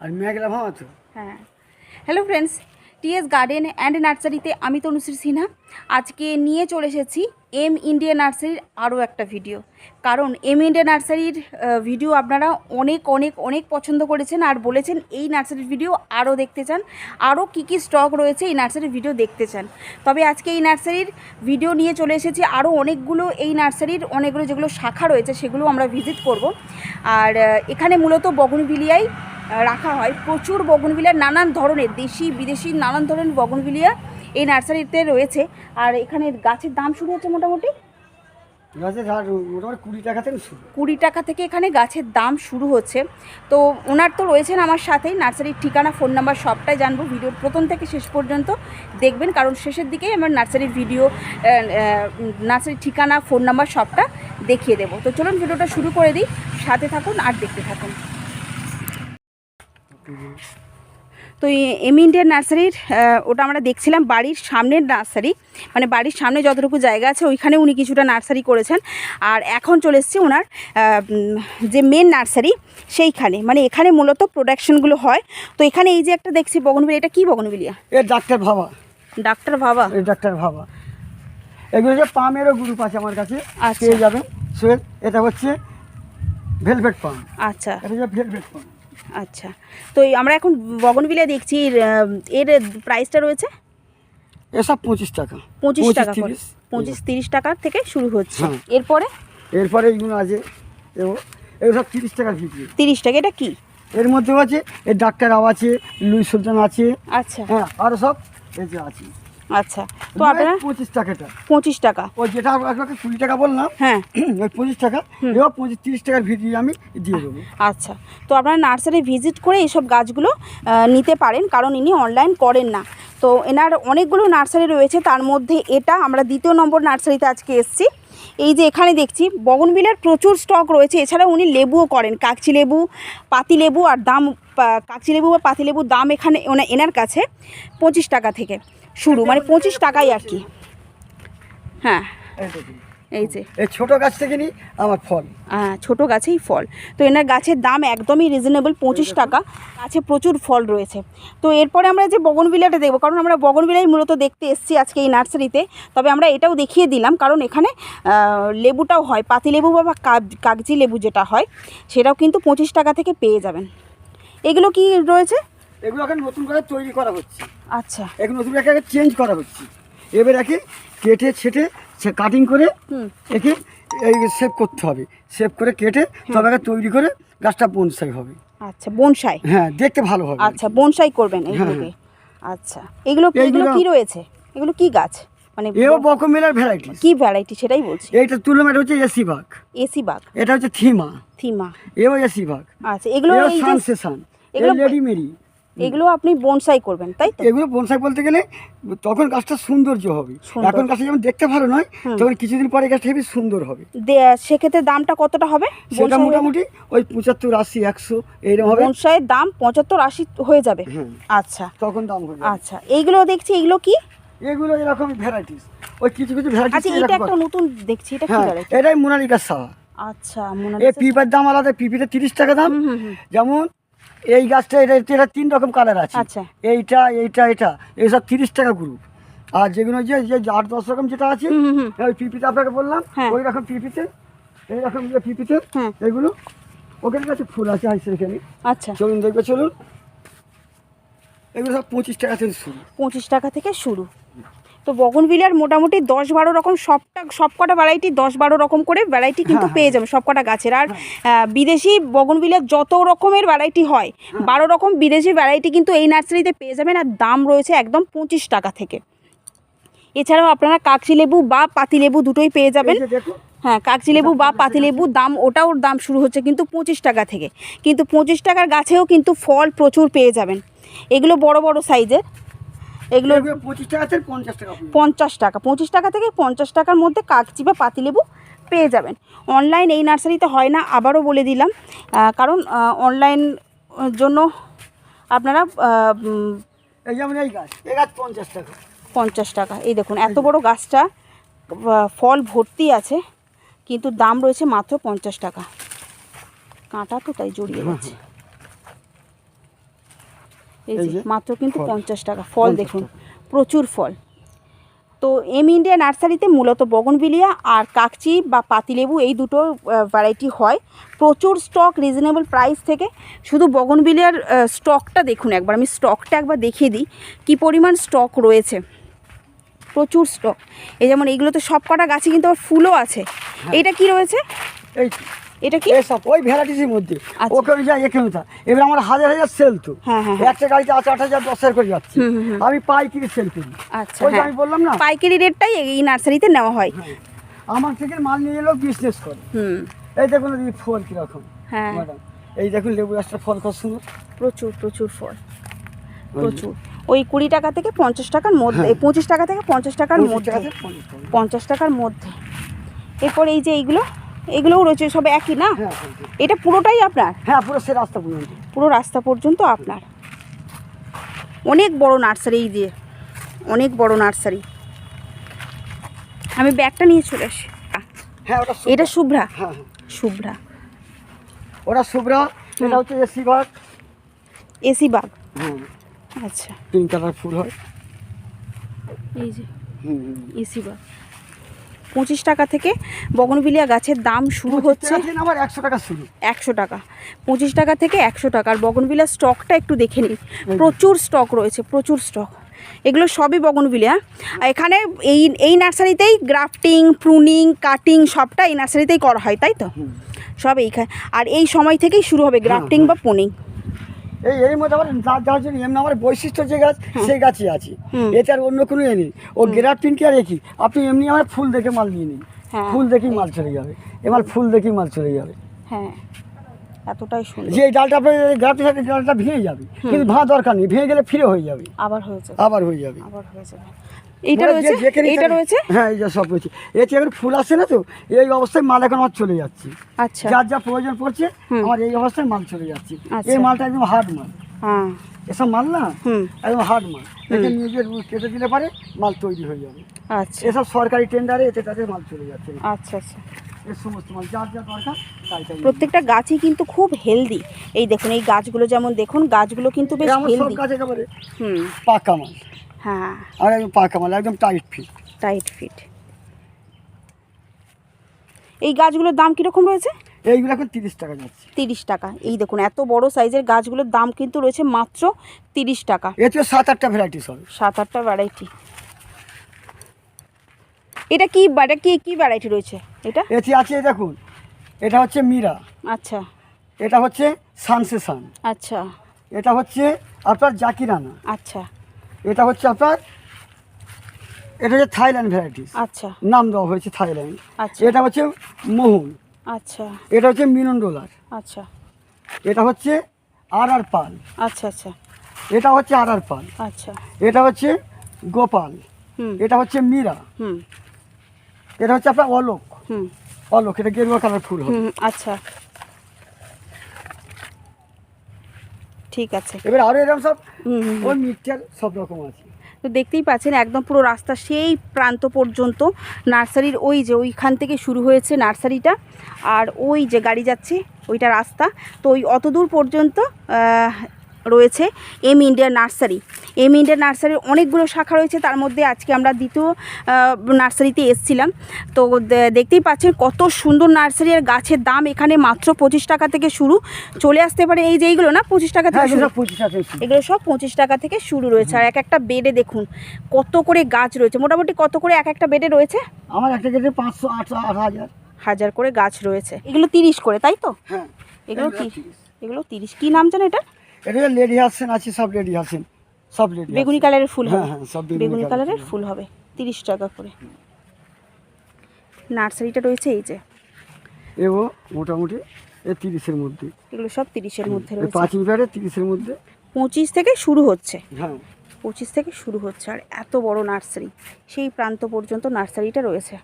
আর মেঘলা হ্যাঁ। Hello friends TS garden and নার্সারিতে আমি তনুশ্রী সিনহা। আজকে নিয়ে চলে এসেছি এম ইন্ডিয়া নার্সারির আরও একটা ভিডিও কারণ এম ইন্ডিয়া নার্সারির ভিডিও আপনারা অনেক অনেক অনেক পছন্দ করেছেন আর বলেছেন এই নার্সারির ভিডিও আরও দেখতে চান। আরও কী কী স্টক রয়েছে এই নার্সারির ভিডিও দেখতে চান। তবে আজকে এই নার্সারির ভিডিও নিয়ে চলে এসেছি। আরও অনেকগুলো এই নার্সারির অনেকগুলো যেগুলো শাখা রয়েছে সেগুলো আমরা ভিজিট করব। আর এখানে মূলত বগনবিলিয়াই রাখা হয়। প্রচুর বগনভিলিয়ার নানান ধরনের দেশি বিদেশি নানান ধরনের বগনবিলিয়া এই নার্সারিতে রয়েছে। আর এখানে গাছের দাম শুরু হচ্ছে মোটামুটি? টাকা থেকে কুড়ি টাকা থেকে এখানে গাছের দাম শুরু হচ্ছে। তো ওনার তো রয়েছেন আমার সাথেই নার্সারির ঠিকানা ফোন নাম্বার সবটাই জানব ভিডিওর প্রথম থেকে শেষ পর্যন্ত দেখবেন। কারণ শেষের দিকেই আমার নার্সারির ভিডিও নার্সারির ঠিকানা ফোন নাম্বার সবটা দেখিয়ে দেবো। তো চলুন ভিডিওটা শুরু করে দিই। সাথে থাকুন আর দেখতে থাকুন। তো এম ইন্ডিয়ান নার্সারির ওটা আমরা দেখছিলাম বাড়ির সামনের নার্সারি মানে বাড়ির সামনে যতটুকু জায়গা আছে ওইখানে উনি কিছুটা নার্সারি করেছেন। আর এখন চলে এসেছি ওনার যে মেন নার্সারি সেইখানে মানে এখানে মূলত প্রোডাকশনগুলো হয়। তো এখানে এই যে একটা দেখছি বগনবিলিয়া এটা কি বগনবিলিয়া এ doctor Bhaba. Doctor Bhaba? Doctor Bhaba. এগুলো যে পামেরও গ্রুপ আছে আমার কাছে আচ্ছা। পেয়ে যাবেন। সে এটা হচ্ছে ভেলভেট পাম। আচ্ছা। এটা হচ্ছে ভেলভেট পাম। আচ্ছা। তো আমরা এখন বগনবিলিয়া দেখছি এর, প্রাইসটা রয়েছে? এসব পঁচিশ টাকা। পঁচিশ টাকা করে। পঁচিশ তিরিশ টাকা থেকে শুরু হচ্ছে। হ্যাঁ। এরপরে? এরপরে এইগুলো আছে এও- এগুলো সব তিরিশ টাকা তিরিশ টাকা এটা কি? এর মধ্যেও আছে এর ডাক্তার আছে লুই সুলতান আছে। আচ্ছা। হ্যাঁ আরও সব এই যে আছে। আচ্ছা তো আপনারা? পঁচিশ টাকাটা। পঁচিশ টাকা। ওই যেটা আপনাকে কুড়ি টাকা বললাম হ্যাঁ। ওই পঁচিশ টাকা। এবার পঁচিশ তিরিশ টাকার ভিজিট আমি দিয়ে দেবো। আচ্ছা তো আপনারা নার্সারি ভিজিট করে এইসব গাছগুলো নিতে পারেন কারণ ইনি অনলাইন করেন না। তো এনার অনেকগুলো নার্সারি রয়েছে তার মধ্যে এটা আমরা দ্বিতীয় নম্বর নার্সারিতে আজকে এসেছি। এই যে এখানে দেখছি বগনবিলার প্রচুর স্টক রয়েছে। এছাড়া উনি লেবুও করেন, কাকচি লেবু, পাতি লেবু আর দাম কাকচি লেবু বা পাতি লেবুর দাম এখানে ওনার এনার কাছে পঁচিশ টাকা থেকে শুরু মানে পঁচিশ টাকাই আর কি। হ্যাঁ। এই যে। এই ছোটো গাছ থেকে নিই আমার ফল। আহ, ছোট গাছেই ফল। তো এনার গাছের দাম একদমই রিজনেবল পঁচিশ টাকা। গাছে প্রচুর ফল রয়েছে। তো এরপরে আমরা যে বগনবিলাটা দেখব কারণ আমরা বগনবিলাই মূলত দেখতে এসেছি আজকে এই নার্সারিতে। তবে আমরা এটাও দেখিয়ে দিলাম কারণ এখানে লেবুটাও হয় পাতি লেবু বা কাগজি লেবু যেটা হয় সেটাও কিন্তু পঁচিশ টাকা থেকে পেয়ে যাবেন। এগুলো কি রয়েছে? এগুলো এখন নতুন করে তৈরি করা হচ্ছে। আচ্ছা। এখন নতুন করে চেঞ্জ করা হচ্ছে। এবার একে কেটে ছেটে সে কাটিং করে একে এই শেপ করতে হবে। শেপ করে কেটে তবে তৈরি করে গাছটা বনসাই হবে। আচ্ছা বনসাই হ্যাঁ দেখতে ভালো হবে। আচ্ছা বনসাই করবেন এইগুলোকে। আচ্ছা এগুলো এগুলো কি রয়েছে? এগুলো কি গাছ? মানে এও মেলার ভ্যারাইটি কি ভ্যারাইটি সেটাই বলছি। এইটা তুলনাটা হচ্ছে এসি বাঘ এসি বাগ এটা হচ্ছে থিমা থিমা এও এসি বাঘ আচ্ছা এগুলো এই সানসেশন এগুলো লেডি মেরি এগুলো আপনি বনসাই করবেন তাই তো? এগুলো বনসাই বলতে গেলে তখন গাছটা সৌন্দর্য হবে। এখন গাছটা যেমন দেখতে ভালো নয় তখন কিছুদিন পরে গাছটা হেবি সুন্দর হবে। সেক্ষেত্রে দামটা কতটা হবে? সেটা মোটামুটি ওই পঁচাত্তর আশি একশো এইরকম হবে। বনসাইয়ের দাম পঁচাত্তর আশি হয়ে যাবে? আচ্ছা। তখন দাম হবে আচ্ছা। এইগুলো দেখছি এগুলো কি? এগুলো এরকম ভ্যারাইটিস ওই কিছু কিছু আচ্ছা ভ্যারাইটিস এটা একটা নতুন দেখছি এটা কি হ্যাঁ ভ্যারাইটি এটাই মোনালিকা সাহা আচ্ছা এই পিপার দাম আলাদা পিপিতে তিরিশ টাকা দাম। যেমন এই গাছটা এটা এটা তিন রকম কালার আছে আচ্ছা। এইটা এইটা এটা এইসব তিরিশ টাকা গ্রুপ আর যেগুলো যে যে আট দশ রকম যেটা আছে। ওই পিপিতে আপনাকে বললাম হ্যাঁ। ওই রকম পিপিতে এই রকম যে পিপিতে হ্যাঁ। এগুলো ওখানে কাছে ফুল আছে হাই সেখানে আচ্ছা চলুন দেখবে চলুন এগুলো সব পঁচিশ টাকা থেকে শুরু পঁচিশ টাকা থেকে শুরু তো বগনবিলার মোটামুটি দশ বারো রকম সবটা সবকটা ভ্যারাইটি দশ বারো রকম করে ভ্যারাইটি কিন্তু পেয়ে যাবে সবকটা গাছের। আর বিদেশি বগনবিলার যত রকমের ভ্যারাইটি হয় বারো রকম বিদেশি ভ্যারাইটি কিন্তু এই নার্সারিতে পেয়ে যাবেন আর দাম রয়েছে একদম পঁচিশ টাকা থেকে। এছাড়াও আপনারা কাকচি লেবু বা পাতি লেবু দুটোই পেয়ে যাবেন। হ্যাঁ কাকচি লেবু বা পাতিলেবু দাম ওটাও দাম শুরু হচ্ছে কিন্তু পঁচিশ টাকা থেকে। কিন্তু পঁচিশ টাকার গাছেও কিন্তু ফল প্রচুর পেয়ে যাবেন। এগুলো বড় বড় সাইজের এগুলো পঁচিশ টাকা থেকে পঞ্চাশ টাকা পঞ্চাশ টাকা পঁচিশ টাকা থেকে পঞ্চাশ টাকার মধ্যে কাকচি বা পাতিলেবু পেয়ে যাবেন। অনলাইন এই নার্সারিতে হয় না আবারও বলে দিলাম। কারণ অনলাইন জন্য আপনারা এই যেমন এই গাছ এই গাছ পঞ্চাশ টাকা। পঞ্চাশ টাকা। এই দেখুন এত বড় গাছটা ফল ভর্তি আছে কিন্তু দাম রয়েছে মাত্র পঞ্চাশ টাকা। কাঁটা তো তাই জড়িয়ে গেছে। এই যে মাত্র কিন্তু পঞ্চাশ টাকা ফল দেখুন প্রচুর ফল। তো এম ইন্ডিয়া নার্সারিতে মূলত বগনবিলিয়া আর কাকচি বা পাতিলেবু এই দুটো ভ্যারাইটি হয়। প্রচুর স্টক রিজনেবল প্রাইস থেকে। শুধু বগনবিলিয়ার স্টকটা দেখুন একবার আমি স্টকটা একবার দেখিয়ে দিই কী পরিমাণ স্টক রয়েছে। প্রচুর স্টক এই যেমন এইগুলোতে সব কটা গাছে কিন্তু আবার ফুলও আছে। হ্যাঁ। এটা কি রয়েছে? এটা কি? এসব ওই ভ্যারাইটিসের মধ্যে। আচ্ছা। ওকে যায় এখানে তা এবার আমার হাজার হাজার সেল তো। হ্যাঁ, হ্যাঁ, হ্যাঁ। একটা গাড়িতে আছে আট হাজার দশ হাজার করে যাচ্ছে। আমি পাইকারি সেল করি। আচ্ছা ওই আমি বললাম না? পাইকারি রেটটাই এই নার্সারিতে নেওয়া হয়। হ্যাঁ। আমার থেকে মাল নিয়ে এলেও বিজনেস করে। হুম। এই দেখুন এই ফল কীরকম। হ্যাঁ। ম্যাডাম এই দেখুন লেবু গাছটা ফল কত সুন্দর। প্রচুর প্রচুর ফল। প্রচুর। ওই কুড়ি টাকা থেকে পঞ্চাশ টাকার মধ্যে পঁচিশ টাকা থেকে পঞ্চাশ টাকার মধ্যে। পঞ্চাশ টাকার মধ্যে। এরপর এই যে এইগুলো এগুলোও রয়েছে সব একই না? হ্যাঁ। এটা পুরোটাই আপনার? হ্যাঁ পুরো সে রাস্তা পর্যন্ত। পুরো রাস্তা পর্যন্ত আপনার? অনেক বড় নার্সারি এই দিয়ে। অনেক বড় নার্সারি। আমি ব্যাগটা নিয়ে চলে আসি। হ্যাঁ ওটা এটা শুভ্রা? হ্যাঁ হ্যাঁ। শুভ্রা। ওটা শুভ্রা এটা হচ্ছে এসি বাগ। এসি বাগ? হ্যাঁ আচ্ছা। পিঙ্ক কালার ফুল হয়। এই যে। এসি বাগ। পঁচিশ টাকা থেকে বগনবিলিয়া গাছের দাম শুরু হচ্ছে একশো টাকা শুরু। একশো টাকা। পঁচিশ টাকা থেকে একশো টাকা। আর বগনবিলার স্টকটা একটু দেখে নিন প্রচুর স্টক রয়েছে প্রচুর স্টক। এগুলো সবই বগনবিলিয়া আর এখানে এই এই নার্সারিতেই গ্রাফটিং প্রুনিং কাটিং সবটা এই নার্সারিতেই করা হয় তাই তো। সব এইখানে। আর এই সময় থেকেই শুরু হবে গ্রাফটিং বা প্রুনিং। এই এরই মধ্যে আমার যার জন্য এমনি আমার বৈশিষ্ট্য যে গাছ সেই গাছই আছে। এটার এতে আর অন্য কোনো এ নেই। ও গ্রাফটিন পিনকে আর একই আপনি এমনি আমার ফুল দেখে মাল নিয়ে নিন। হ্যাঁ। ফুল দেখেই মাল চলে যাবে। এবার ফুল দেখেই মাল চলে যাবে। হ্যাঁ। এতটাই সুন্দর। যে ডালটা গ্রাফটিন সাথে ডালটা ভেঙে যাবে। কিন্তু ভাঙা দরকার নেই। ভেঙে গেলে ফিরে হয়ে যাবে। আবার হয়ে যাবে। আবার হয়ে যাবে। আবার হয়েছে এইটা মানে রয়েছে? এইটা রয়েছে? হ্যাঁ এই যে সব রয়েছে। এখন ফুল আসছে না তো? এই অবস্থায় মাল এখন আমার চলে যাচ্ছে। আচ্ছা। যার যা প্রয়োজন পড়ছে আমার এই অবস্থায় মাল চলে যাচ্ছে। আচ্ছা। এই মালটা একদম হার্ড মাল। হ্যাঁ। এসব মাল না? একদম হার্ড মাল। এতে নিজের কেটে দিলে পারে মাল তৈরি হয়ে যাবে। আচ্ছা। এসব সরকারি টেন্ডারে এতে তাদের মাল চলে যাচ্ছে। আচ্ছা আচ্ছা। প্রত্যেকটা গাছই কিন্তু খুব হেলদি এই দেখুন এই গাছগুলো যেমন দেখুন গাছগুলো কিন্তু বেশ হেলদি হুম। পাকা মাল। হ্যাঁ। আর একদম পাকা মাল একদম টাইট ফিট টাইট ফিট এই গাছগুলোর দাম কীরকম রয়েছে? এইগুলো এখন তিরিশ টাকা যাচ্ছে। তিরিশ টাকা। এই দেখুন এত বড় সাইজের গাছগুলোর দাম কিন্তু রয়েছে মাত্র তিরিশ টাকা। এতে সাত আটটা ভ্যারাইটিস হবে সাত আটটা ভ্যারাইটি এটা কি এটা কি কি ভ্যারাইটি রয়েছে? এটা? এতে আছে দেখুন এটা হচ্ছে মীরা। আচ্ছা। এটা হচ্ছে সানসেসান আচ্ছা। এটা হচ্ছে আপনার জাকিরানা। আচ্ছা। এটা হচ্ছে আপনার এটা হচ্ছে থাইল্যান্ড ভ্যারাইটিস আচ্ছা। নাম দেওয়া হয়েছে থাইল্যান্ড। আচ্ছা। এটা হচ্ছে মোহন। আচ্ছা। এটা হচ্ছে মিনন ডোলার। আচ্ছা। এটা হচ্ছে আর আর পাল। আচ্ছা আচ্ছা। এটা হচ্ছে আর আর পাল। আচ্ছা। এটা হচ্ছে গোপাল। হুম। এটা হচ্ছে মীরা। হুম। এটা হচ্ছে আপনার অলোক। হুম। অলোক এটা গেরুয়া কালার ফুল আচ্ছা। ঠিক আছে। এবার আরও এরকম সব। ওই মিক্সচার সব রকম আছে। তো দেখতেই পাচ্ছেন একদম পুরো রাস্তা সেই প্রান্ত পর্যন্ত নার্সারির ওই যে ওইখান থেকে শুরু হয়েছে নার্সারিটা আর ওই যে গাড়ি যাচ্ছে ওইটা রাস্তা। তো ওই অত দূর পর্যন্ত রয়েছে M India nursery. M India নার্সারির অনেকগুলো শাখা রয়েছে তার মধ্যে আজকে আমরা দ্বিতীয় নার্সারিতে এসছিলাম। তো দেখতেই পাচ্ছেন কত সুন্দর নার্সারি আর গাছের দাম এখানে মাত্র পঁচিশ টাকা থেকে শুরু। চলে আসতে পারে এই যে এইগুলো না পঁচিশ টাকা হ্যাঁ থেকে এগুলো সব পঁচিশ আছে এগুলো সব পঁচিশ টাকা থেকে শুরু রয়েছে। আর এক একটা বেডে দেখুন কত করে গাছ রয়েছে। মোটামুটি কত করে এক একটা বেডে রয়েছে? আমার একটা কেটে পাঁচশো আট আট হাজার। হাজার করে গাছ রয়েছে। এগুলো তিরিশ করে তাই তো? হ্যাঁ এগুলো এগুলো তিরিশ এগুলো তিরিশ। কী নাম জানো এটা? এটা লেডি হাসেন আছে সব লেডি হাসেন সব লেডি বেগুনি কালারের ফুল হ্যাঁ, হ্যাঁ, সব বেগুনি কালারের ফুল। হবে। তিরিশ টাকা করে। নার্সারিটা রয়েছে এই যে? এও মোটামুটি এ তিরিশের মধ্যে। এগুলো সব তিরিশের মধ্যে রয়েছে। পাঁচ মিটারে তিরিশের মধ্যে। পঁচিশ থেকে শুরু হচ্ছে। হ্যাঁ। পঁচিশ থেকে শুরু হচ্ছে। আর এত বড় নার্সারি সেই প্রান্ত পর্যন্ত নার্সারিটা রয়েছে।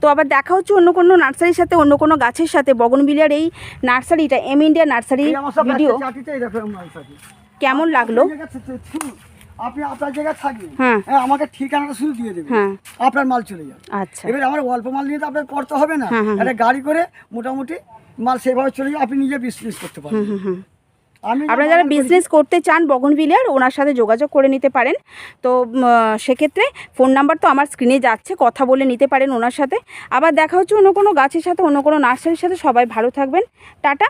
তো আবার দেখা হচ্ছে অন্য কোনো নার্সারির সাথে অন্য কোনো গাছের সাথে। বগনবিলিয়ার এই নার্সারিটা এম ইন্ডিয়া নার্সারি ভিডিও। কেমন লাগল? আপনি আপনার জায়গায় থাকবেন। হ্যাঁ। হ্যাঁ আমাকে ঠিকানাটা শুধু দিয়ে দেবেন। হ্যাঁ। আপনার মাল চলে যাবে। আচ্ছা। এবার আমার অল্প মাল নিয়ে তো আপনার করতে হবে না। হ্যাঁ, একটা গাড়ি করে মোটামুটি মাল সেভাবে চলে যাবে। আপনি নিজে বিজনেস করতে পারবেন। আপনারা যারা বিজনেস করতে চান বগন ভিলিয়ার ওনার সাথে যোগাযোগ করে নিতে পারেন। তো সেক্ষেত্রে ফোন নাম্বার তো আমার স্ক্রিনে যাচ্ছে কথা বলে নিতে পারেন ওনার সাথে। আবার দেখা হচ্ছে অন্য কোনো গাছের সাথে অন্য কোনো নার্সারির সাথে সবাই ভালো থাকবেন। টাটা।